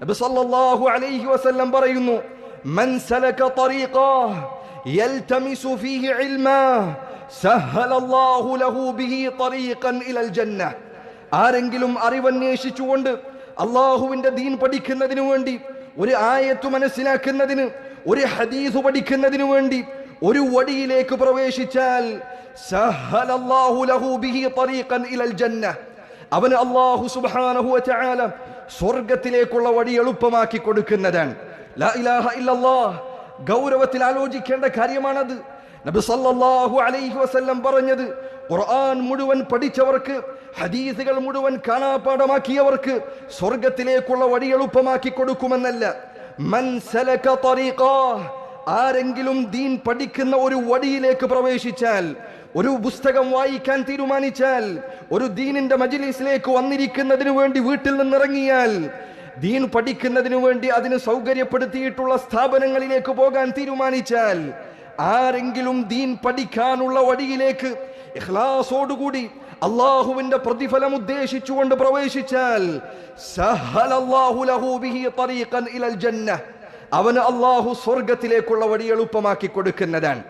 നബി അലൈഹി വസല്ലം പറയുന്നു മൻ സലക തരീഖ യൽതമിസു ഫീഹി ഇൽമ സഹലല്ലാഹു ലഹു ബിഹി തരീഖൻ ഇലൽ ജന്ന ആരെങ്കിലും അറിവന്വേഷിച്ചുകൊണ്ട് അള്ളാഹുവിന്റെ ദീൻ പഠിക്കുന്നതിനു വേണ്ടി ഒരു ആയത്ത് മനസ്സിലാക്കുന്നതിന് ഒരു ഹദീസ് പഠിക്കുന്നതിനു വേണ്ടി ഒരു വടിയിലേക്ക് പ്രവേശിച്ചാൽ ഇലൽ ജന്ന അവന് അള്ളാഹു സുബാനഹു സ്വർഗത്തിലേക്കുള്ള വഴി എളുപ്പമാക്കി കൊടുക്കുന്നതാണ്. ഗൗരവത്തിൽ ആലോചിക്കേണ്ട കാര്യമാണത്. നബി സല്ലല്ലാഹു അലൈഹി വസല്ലം പറഞ്ഞത് ഖുർആൻ മുഴുവൻ പഠിച്ചവർക്ക് ഹദീസുകൾ മുഴുവൻ കാണാപാഠമാക്കിയവർക്ക് സ്വർഗത്തിലേക്കുള്ള വഴി എളുപ്പമാക്കി കൊടുക്കുമെന്നല്ല. മൻ സലക ആരെങ്കിലും ദീൻ പഠിക്കുന്ന ഒരു വടിയിലേക്ക് പ്രവേശിച്ചാൽ ഒരു പുസ്തകം വായിക്കാൻ തീരുമാനിച്ചാൽ ഒരു ദീനിന്റെ മജ്ലിസിലേക്ക് വന്നിരിക്കുന്നതിനു വേണ്ടി വീട്ടിൽ നിന്നിറങ്ങിയാൽ ദീൻ പഠിക്കുന്നതിനു വേണ്ടി അതിന് സൗകര്യപ്പെടുത്തിയിട്ടുള്ള സ്ഥാപനങ്ങളിലേക്ക് പോകാൻ തീരുമാനിച്ചാൽ ആരെങ്കിലും ദീൻ പഠിക്കാനുള്ള വഴിയിലേക്ക് ഇഖ്ലാസോടുകൂടി അള്ളാഹുവിന്റെ പ്രതിഫലം ഉദ്ദേശിച്ചുകൊണ്ട് പ്രവേശിച്ചാൽ സഹലല്ലാഹു ലഹു ബിഹി തറീഖൻ ഇലൽ ജന്ന അവന് അള്ളാഹു സ്വർഗത്തിലേക്കുള്ള വഴി എളുപ്പമാക്കി കൊടുക്കുന്നതാണ്.